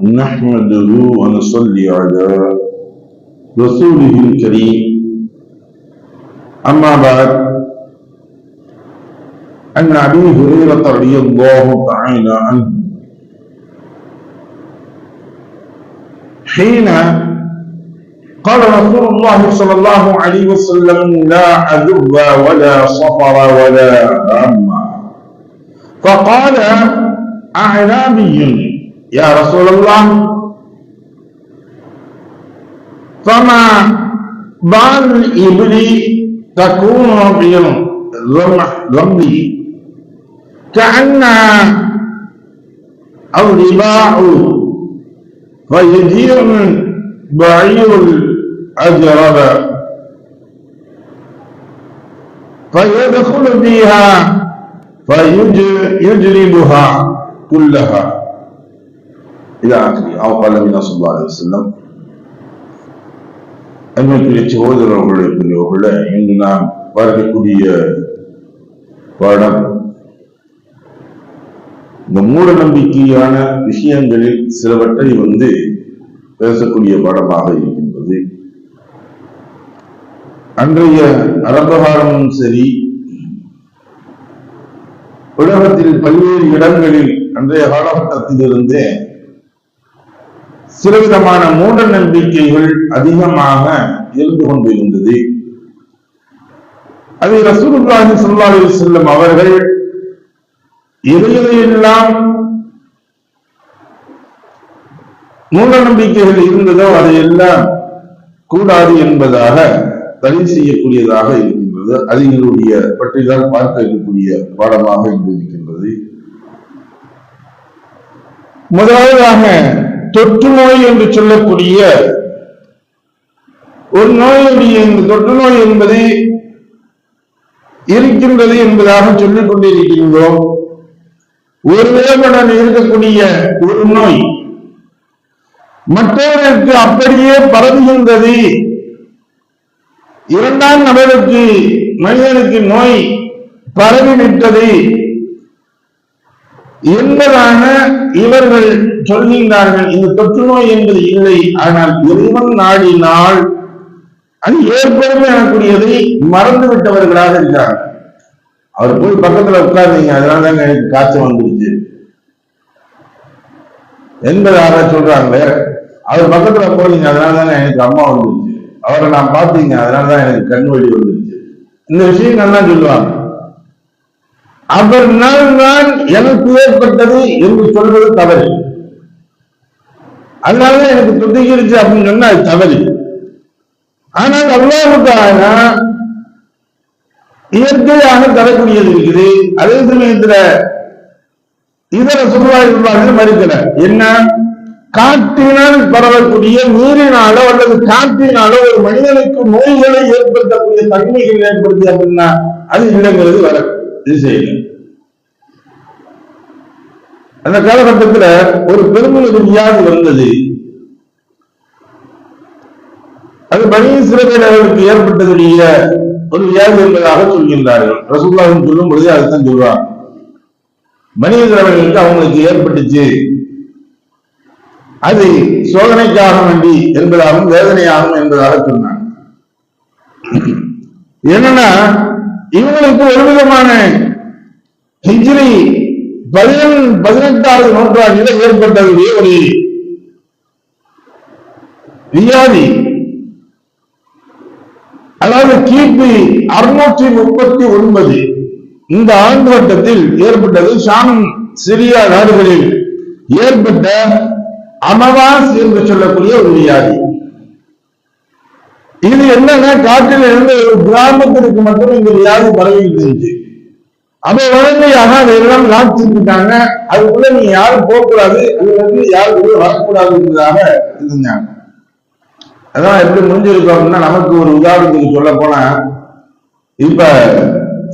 نحمده ونصلي على رسوله الكريم. أما بعد عن أبي هريرة رضي الله تعالى عنه حين قال رسول الله صلى الله عليه وسلم لا عذب ولا صفر ولا هم فقال أعرابي يا رسول الله. فما بال الإبل تكون الرمل كأنها الرباع فيجيء بعير الأجرب. فيدخل فيها فيجلبها كلها. إلى آخره أو قال النبي صلى الله عليه وسلم அன்மைக்குரிய சகோதரர்களுடைய பெரியவர்கள இன்று நாம் பார்க்கக்கூடிய பாடம் இந்த மூட நம்பிக்கையான விஷயங்களில் சிலவற்றை வந்து பேசக்கூடிய பாடமாக இருக்கின்றது அன்றைய அரபகாரமும் சரி உலகத்தில் பல்வேறு இடங்களில் அன்றைய காலகட்டத்திலிருந்தே சிலவிதமான மூட நம்பிக்கைகள் அதிகமாக இருந்து கொண்டிருந்தது. அதை ரசூலுல்லாஹி ஸல்லல்லாஹு அலைஹி வஸல்லம் அவர்கள் எதையெல்லாம் மூட நம்பிக்கைகள் இருந்ததோ அதையெல்லாம் கூடாது என்பதாக தடை செய்யக்கூடியதாக இருக்கின்றது. அதிகளுடைய பற்றிதான் பார்க்க இருக்கக்கூடிய பாடமாக இன்று இருக்கின்றது. முதலாவதாக தொற்று நோய் என்று சொல்லக்கூடிய ஒரு நோயுடைய இந்த தொற்று நோய் என்பது இருக்கின்றது என்பதாக சொல்லிக் கொண்டிருக்கின்றோம். ஒரு வேகடன் இருக்கக்கூடிய ஒரு நோய் மற்றவருக்கு அப்படியே பரவுகின்றது. இரண்டாம் நபருக்கு மனிதனுக்கு நோய் பரவிவிட்டது என்பதாக இவர்கள் சொல்கின்றார்கள். இந்த தொற்று நோய் என்பது இல்லை. ஆனால் இறைவன் நாடினால் அது ஏற்படும் எனக்கூடியதை மறந்து விட்டவர்களாக இருக்கிறார் அவர் போய் பக்கத்துல உட்கார்ந்தீங்க அதனால தாங்க எனக்கு காய்ச்சல் வந்துருச்சு என்பதாக சொல்றாங்க அவர் பக்கத்துல போனீங்க அதனால தாங்க எனக்கு அம்மா வந்துருச்சு அவரை நான் பார்த்தீங்க அதனால தான் எனக்கு கண் வழி வந்துருச்சு இந்த விஷயங்கள்லாம் சொல்லுவாங்க. அவர் நான் எனக்கு ஏற்பட்டது என்று சொல்வது தவறு. அதனால எனக்கு துதிக்கிருச்சு அப்படின்னு சொன்னா அது தவறு. ஆனால் அல்லாவுக்காக இயற்கையாக தரக்கூடியது இருக்குது. அதே சமயத்துல இதர சுற்றுலாக்கள் மறுக்கல. என்ன? காற்றினால் பரவக்கூடிய நீரினாலோ அல்லது காற்றினாலோ ஒரு மனிதனுக்கு நோய்களை ஏற்படுத்தக்கூடிய தன்மைகள் ஏற்படுத்தி அப்படின்னா அது இல்லைங்கிறது வர இது செய்யல அந்த காலகட்டத்துல ஒரு பெருமளவு வியாதி வந்தது. அது பனி சிறப்பினர்களுக்கு ஏற்பட்டதுடைய ஒரு வியாதி என்பதாக சொல்கின்றார்கள். ரசூல்லாவும் சொல்லும் பொழுது அதுதான் சொல்றாங்க மனிதர்களுக்கு அவங்களுக்கு ஏற்பட்டுச்சு. அது சோதனைக்காக வேண்டி என்பதாகவும் வேதனையாகும் என்பதாக சொன்னாங்க. என்னன்னா இவங்களுக்கு ஒரு விதமான ஹிஜ்ரி பதினெண் பதினெட்டாவது நூற்றாண்டில் ஏற்பட்டதுடைய ஒரு வியாதி அதாவது கிபி அறுநூற்றி முப்பத்தி ஒன்பது இந்த ஆண்டு வட்டத்தில் ஏற்பட்டது. ஷாம் சிரியா நாடுகளில் ஏற்பட்ட அமவாஸ் என்று சொல்லக்கூடிய ஒரு வியாதி. இது என்னன்னா காட்டில் இருந்து ஒரு கிராமத்திற்கு மட்டும் இந்த வியாதி பரவிட்டு இருந்துச்சு அதை உடனடியாக அதையெல்லாம் லாச்சிருக்காங்க அதுக்குள்ள நீ யாரும் போகக்கூடாது அது வந்து யாரும் உள்ள வரக்கூடாது என்பதாக இருந்தாங்க. அதான் எப்படி முடிஞ்சிருக்கும் அப்படின்னா நமக்கு ஒரு உதாரணத்துக்கு சொல்ல போனா இப்ப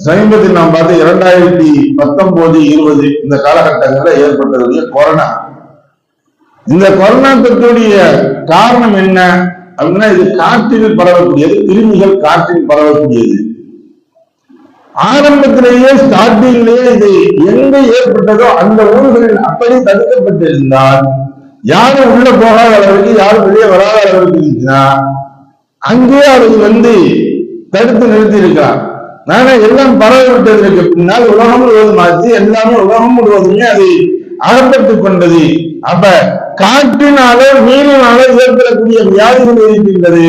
சமீபத்தில் நாம் பார்த்து இரண்டாயிரத்தி பத்தொன்பது இருபது இந்த காலகட்டங்கள்ல ஏற்பட்டதுடைய கொரோனா. இந்த கொரோனா தொற்றுடைய காரணம் என்ன? அப்படின்னா இது காற்றில் பரவக்கூடியது கிருமிகள் காற்றில் பரவக்கூடியது. ஆரம்பத்திலேயே ஸ்டார்டிங்லேயே இது எங்க ஏற்பட்டதோ அந்த ஊர்களில் அப்படி தடுக்கப்பட்டிருந்தால் யாரும் உள்ள போகாத அளவுக்கு யாரும் வெளியே வராத அளவுக்கு இருந்துச்சுன்னா அங்கேயே அவர் வந்து தடுத்து நிறுத்தி இருக்கிறார் நானே எல்லாம் பரவ விட்டதற்கு பின்னால் உலகம் முழுவதும் ஆச்சு எல்லாமே உலகம் முழுவதுமே அதை அகப்பட்டுக் கொண்டது. அப்ப காற்றினாலோ நீரினாலோ ஏற்படக்கூடிய வியாதிகள் இருக்கின்றது.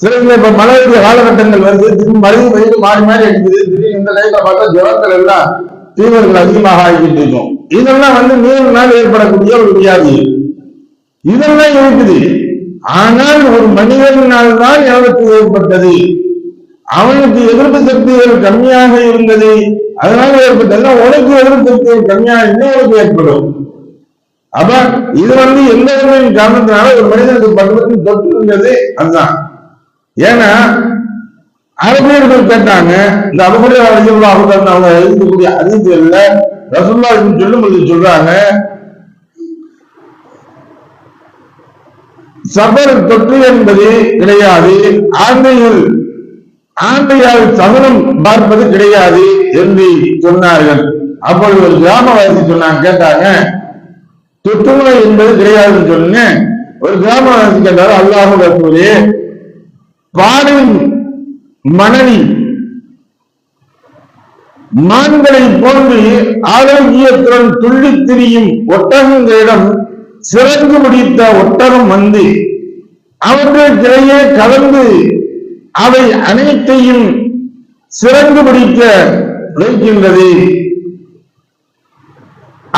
சில இப்ப மழையுடைய காலகட்டங்கள் வருது. திரும்பி மறுபடியும் வெயில் மாறி மாறி அடிக்குது. திடீர்னு இந்த டைம்ல பார்த்தா ஜுரங்கள் எல்லாம் தீவிரங்கள் அதிகமாக ஆகிட்டு இருக்கும். இதெல்லாம் வந்து நீரினால் ஏற்படக்கூடிய ஒரு வியாதி. இதெல்லாம் இருக்குது. ஆனால் ஒரு மனிதனால் தான் எனக்கு ஏற்பட்டது? அவனுக்கு எதிர்ப்பு சக்திகள் கம்மியாக இருந்தது. அதனால ஏற்பட்டது உனக்கு எதிர்ப்பு சக்திகள் கம்மியாக உனக்கு ஏற்படும். அப்ப இது வந்து எந்த உண்மையின் காரணத்தினால ஒரு மனிதனுக்கு பகவத்தின் தொட்டுங்கிறது அதுதான். ஏன்னா அரபியர்கள் கேட்டாங்க இந்த அபுடைய ரஜுல்லா அவங்க அவங்க எழுதக்கூடிய அதிர்ச்சிகள்ல ரசுல்லா சொல்லும் பொழுது சொல்றாங்க சபர் தொற்று என்பது கிடையாது ஆண்டையில் ஆண்டையால் சகனம் பார்ப்பது கிடையாது என்று சொன்னார்கள். அப்பொழுது ஒரு கிராமவாசி சொன்னாங்க கேட்டாங்க தொற்றுநோய் என்பது கிடையாதுன்னு சொன்னேன் ஒரு கிராமவாசி கேட்டாரு அல்லாஹு ரசூலே பாலின் மனைவி மான்களை போன்று ஆரோக்கியத்துடன் துள்ளி திரியும் ஒட்டகங்களிடம் சிறந்து முடித்த ஒட்டகம் வந்து அவற்றுக்கிடையே கலந்து அவை அனைத்தையும் சிறந்து பிடிக்க வைக்கின்றது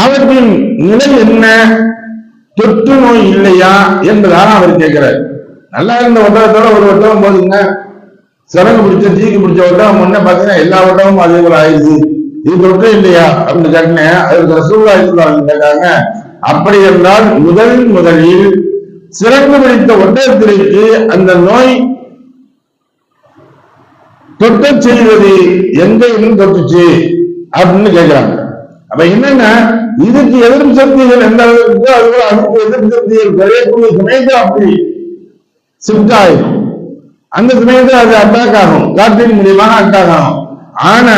அவர்களின் நிலை என்ன? தொற்று நோய் இல்லையா என்பதாக அவர் கேட்கிறார். நல்லா இருந்த ஒட்டகத்தோட ஒரு ஒட்டகம் போதுங்க. சிறகு பிடிச்ச தீக்கு பிடிச்ச ஒட்டகம் முன்ன பாத்தீங்கன்னா எல்லா ஒட்டகமும் அதே போல ஆயிடுச்சு. இது தொற்று இல்லையா அப்படின்னு கேட்டேன் அதுக்கு ரசூல்லா கேட்டாங்க அப்படி என்றால் முதல் முதலில் சிறப்பு பிடித்த ஒட்டகத்திற்கு அந்த நோய் தொட்டு செய்வது எந்த இன்னும் தொட்டுச்சு அப்படின்னு கேட்கிறாங்க. அப்ப என்னன்னா? இதுக்கு எதிர்ப்பு சக்திகள் எந்த அளவுக்கு அதுபோல அதுக்கு எதிர்ப்பு சக்திகள் குறையக்கூடிய சமயத்தில் அப்படி ஷிஃப்ட் ஆயிடும் அந்த சமயத்தில் அது அட்டாக் ஆகும். காற்றின் மூலியமாக அட்டாக் ஆகும். ஆனா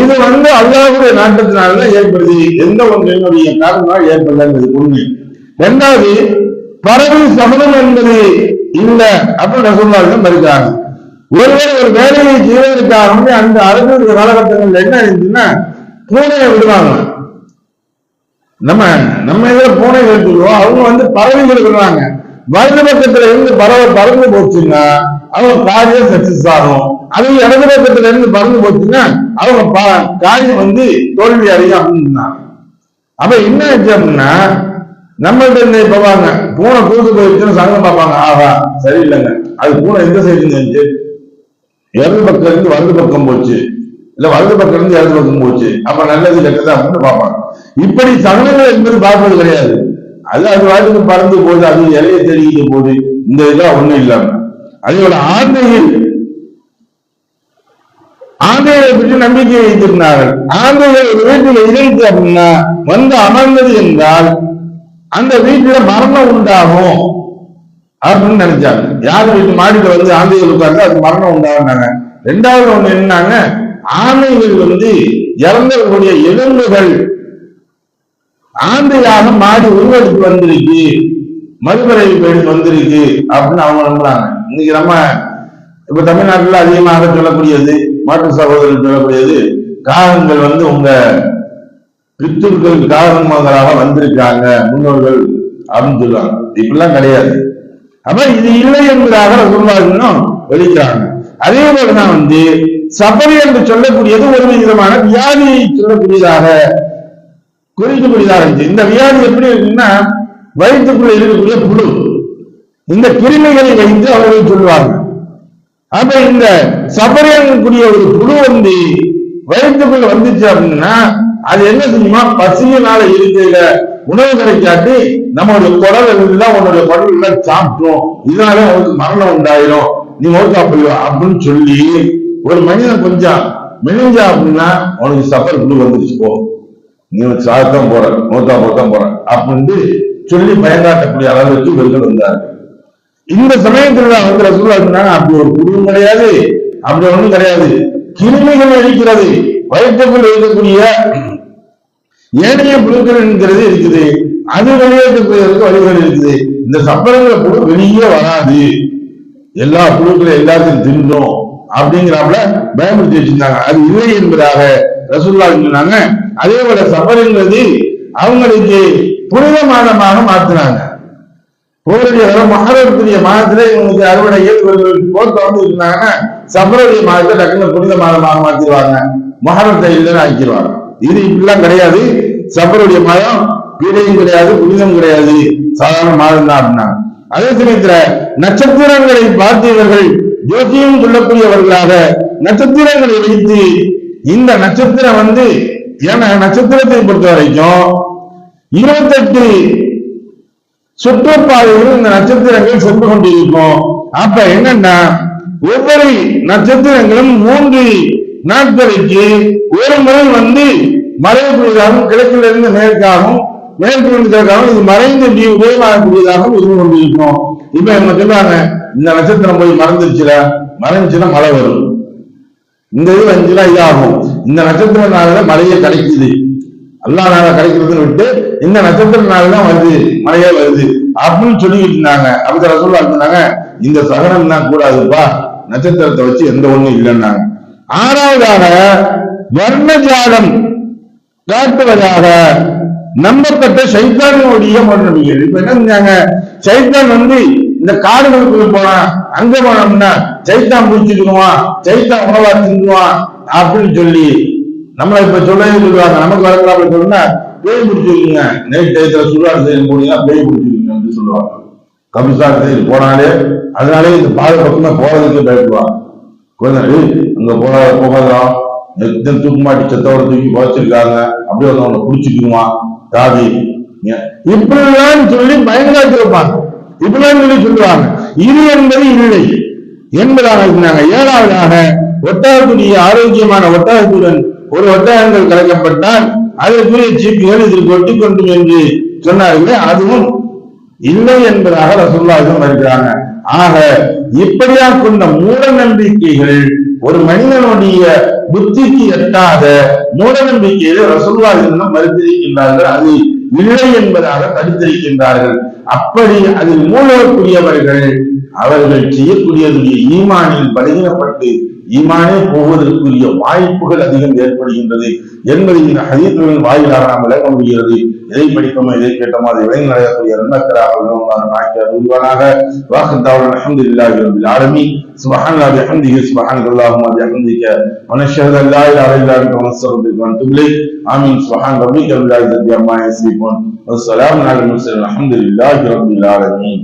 இது வந்து அல்லாவுடைய நாட்டத்தினாலதான் ஏற்படுது. எந்த ஒன்றினுடைய காரணமாக ஏற்படுதுங்கிறது உண்மை ரெண்டாவது பறவை சமணம் என்பது இல்ல அப்படின்னு ரசூல்லாவிடம் மறுக்கிறாங்க ஒருவர் ஒரு வேலையை செய்வதற்காக அந்த அரசு காலகட்டங்கள் என்ன இருந்துச்சுன்னா பூனையை விடுவாங்க நம்ம நம்ம இதுல பூனை எடுத்துக்கிறோம் அவங்க வந்து பறவை விடுறாங்க வலது பக்கத்துல இருந்து பறவை பறந்து போச்சுன்னா அவங்க காரியம் சக்சஸ் ஆகும். அது இடது பக்கத்துல இருந்து பறந்து போச்சுன்னா அவங்க காரியம் வந்து தோல்வி அடையும் அப்படின்னு. அப்ப என்ன ஆச்சோம்னா அப்படின்னா நம்மள்ட்ட இருந்து இப்ப வாங்க பூனை கூட்டு போயிடுச்சுன்னு சங்கம் பார்ப்பாங்க. ஆஹா சரியில்லைங்க. அது பூனை எந்த சைடு இருந்துச்சு இடது பக்கம் இருந்து வலது பக்கம் போச்சு. இல்ல வலது பக்கம் இருந்து இடது பக்கம் போச்சு. அப்ப நல்லது கெட்டது அப்படின்னு பார்ப்பாங்க. இப்படி சகனங்கள் என்பது பார்ப்பது கிடையாது. அது அது வாட்டுக்கு பறந்து போகுது அது இலைய தெரிவிக்க போகுது. இந்த இதெல்லாம் ஒண்ணும் இல்லாம. அதோட ஆந்தையில் ஆந்தைகளை பற்றி நம்பிக்கை வைத்திருந்தார்கள். ஆந்தைகள் ஒரு வீட்டில் இணைத்து அப்படின்னா வந்து அமர்ந்தது என்றால் அந்த வீட்டுல மரணம் உண்டாகும் அப்படின்னு நினைச்சாங்க. யார் வீட்டு மாடியில வந்து ஆந்தைகள் உட்கார்ந்து அது மரணம் உண்டாகுனாங்க ரெண்டாவது ஒண்ணு என்னன்னாங்க ஆந்தைகள் வந்து இறந்தவர்களுடைய எலும்புகள் ஆந்தையாக மாடி உருவெடுத்து வந்திருக்கு. மறுபிறவி எடுத்து வந்திருக்கு அப்படின்னு அவங்க நம்புறாங்க. இன்னைக்கு நம்ம இப்ப தமிழ்நாட்டுல அதிகமாக சொல்லக்கூடியது மாற்று சகோதரர்கள் சொல்லக்கூடியது காகங்கள் வந்து உங்க பித்தூர்கள் காரணமாக வந்திருக்காங்க முன்னோர்கள் அப்படின்னு சொல்லுவாங்க. இப்படிலாம் கிடையாது. அப்ப இது இல்லை என்பதாக ரசூலுல்லாஹினும் வெளிக்கிறாங்க அதே போலதான் வந்து சபரி என்று சொல்லக்கூடியது ஒரு விதமான வியாதியை சொல்லக்கூடியதாக குறிக்கக்கூடியதாக இருந்துச்சு இந்த வியாதி எப்படி இருக்குன்னா வயிற்றுக்குள்ள இருக்கக்கூடிய புழு இந்த கிருமிகளை வைத்து அவர்கள் சொல்லுவாங்க அப்ப இந்த சபரியக்கூடிய ஒரு புழு வந்து வயிற்றுக்குள்ள வந்துச்சு அப்படின்னா அது என்ன செய்யுமா பசியினால இருக்கிற உணவு கிடைக்காட்டி நம்மளுடைய குடல் இருந்துதான் உன்னுடைய குடல் எல்லாம் சாப்பிட்டோம். இதனால அவனுக்கு மரணம் உண்டாயிரும். நீ மோக்கா போயிவா அப்படின்னு சொல்லி ஒரு மனிதன் கொஞ்சம் மெனிஞ்சா அப்படின்னா உனக்கு சஃபர் புழு வந்துருச்சு போ. நீ சாகத்தான் போற மோத்தா போத்தான் போற அப்படின்னு சொல்லி பயங்காட்டக்கூடிய அளவுக்கு இவர்கள் வந்தார்கள். இந்த சமயத்துல தான் வந்து ரசூல்லா அப்படி ஒரு குருவும் கிடையாது அப்படி ஒண்ணும் கிடையாது. கிருமிகள் இருக்கிறது வயிற்றுக்குள் இருக்கக்கூடிய ஏனைய புழுக்கள் என்கிறது இருக்குது. அது வெளியேற்றப்படுவதற்கு வழிகள் இருக்குது. இந்த சப்பரங்களை புழு வெளியே வராது. எல்லா புழுக்களை எல்லாத்தையும் தின்னும் அப்படிங்கிறாப்புல பயமுறுத்தி வச்சிருந்தாங்க. அது இல்லை என்பதாக ரசூல்லா சொன்னாங்க அதே போல சபரிங்கிறது அவங்களுக்கு புனித மாதமாக மாத்தினாங்க. போருடைய மகரத்துடைய மாதத்துல இவங்களுக்கு அறுவடையில் இவர்களுக்கு போர்த்த வந்து இருந்தாங்கன்னா சபருடைய மாதத்தை டக்குன்னு புனித மாதமாக மாத்திடுவாங்க. மகரத்தை இல்லைன்னு ஆக்கிடுவாங்க. இது இப்படிலாம் கிடையாது. சபருடைய மாதம் பீடையும் கிடையாது புனிதம் கிடையாது. சாதாரண மாதம் தான் அப்படின்னாங்க அதே சமயத்துல நட்சத்திரங்களை பார்த்தவர்கள் ஜோசியம் சொல்லக்கூடியவர்களாக நட்சத்திரங்களை வைத்து இந்த நட்சத்திரம் வந்து ஏன்னா நட்சத்திரத்தை பொறுத்த வரைக்கும் இருபத்தெட்டு சுற்றுப்பாதையில் இந்த நட்சத்திரங்கள் சென்று கொண்டிருக்கும். அப்ப என்னன்னா ஒவ்வொரு நட்சத்திரங்களும் மூன்று நாட்களுக்கு ஒரு முறை வந்து மறையக்கூடியதாகவும் கிழக்கிலிருந்து மேற்காகவும் மேற்கிலிருந்து கிழக்காகவும் இது மறைந்து இப்படி உதயமாகக்கூடியதாகவும் இருந்து கொண்டிருக்கும். இப்ப என்ன சொல்லுவாங்க இந்த நட்சத்திரம் போய் மறந்துருச்சுல மறைஞ்சுன்னா மழை வரும். இந்த இது வந்துச்சுன்னா இதாகும். இந்த நட்சத்திர நாளில் மழையே கிடைக்குது அல்லா நாள கிடைக்கிறதுன்னு விட்டு இந்த நட்சத்திர நாள் தான் வருது மழையே வருது. அப்படின்னு சொல்லிக்கிட்டு இருந்தாங்க. அப்படி ரசூல்லா சொன்னாங்க? இந்த சகனம் தான் கூடாதுப்பா. நட்சத்திரத்தை வச்சு எந்த ஒண்ணும் இல்லைன்னாங்க. ஆறாவதாக வர்ண ஜாதம் காட்டுவதாக நம்பப்பட்ட சைத்தானுடைய மரணவியல் இப்ப என்ன செஞ்சாங்க? சைத்தான் வந்து இந்த காடுகளுக்குள்ள போனா அங்க போனோம்னா சைத்தான் பிடிச்சிக்குவான் சைத்தான் உணவா தின்னுவான் அப்படின்னு சொல்லி நம்மளை இப்ப சொல்லவே சொல்லுவாங்க. நமக்கு வரக்கூடாது சொன்னா பேய் பிடிச்சிருக்குங்க நைட் டயத்துல சுடுகாடு செய்ய போனீங்கன்னா பேய் பிடிச்சிருக்குங்க அப்படின்னு சொல்லுவாங்க. கபிசார் செய்து போனாலே அதனாலே இந்த பாதை பக்கமா போறதுக்கு பயப்படுவாங்க குழந்தை அங்க போகாத? போகாதான் எத்தனை தூக்க மாட்டி செத்தோட தூக்கி குறைச்சிருக்காங்க அப்படியே வந்து அவங்களை குடிச்சுக்குவான் தாதி. இப்படிலாம் சொல்லி பயங்கராட்டி வைப்பாங்க இப்படிலாம் சொல்லி சொல்லுவாங்க. இது என்பது இல்லை. என்பதாக இருந்தாங்க ஏழாவதாக ஒட்டகத்துடைய ஆரோக்கியமான ஒட்டகத்துடன் ஒரு ஒட்டகங்கள் கலக்கப்பட்டால் அதற்குரிய சீப்புகள் இதற்கு ஒட்டி கொண்டும் என்று சொன்னார்களே அதுவும் இல்லை என்பதாக ரசூல்லாவும் வருகிறாங்க. ஆக இப்படியா கொண்ட மூட நம்பிக்கைகள் ஒரு மனிதனுடைய புத்திக்கு எட்டாத மூட நம்பிக்கைகளை ரசூல்லா மறுத்திருக்கின்றார்கள். அது இல்லை என்பதாக தடுத்திருக்கின்றார்கள் அப்படி அதில் மூழ்கக்கூடியவர்கள் அவர்கள் செய்யக்கூடியதுடைய ஈமானில் பலகீனப்பட்டு ஈமானே போவதற்குரிய வாய்ப்புகள் அதிகம் ஏற்படுகின்றது என்பதை இந்த ஹதீத்துகளின் வாயிலாக நாம் விளக்க முடிகிறது எதை படித்தோமோ எதை கேட்டோமோ அதை விளங்கி நடக்கக்கூடிய ரன்னக்கராக நாக்கிய உருவானாக வாக்குத்தாவுடன் அஹமது இல்லாஹி ரபில் ஆலமி سبحان الله بحمده سبحانك اللهم وبحمدك ونشهد ان لا اله الا انت ونستغفرك ونتوب اليك امين سبحان ربك رب العزه عما يصفون والسلام على المرسلين الحمد لله رب العالمين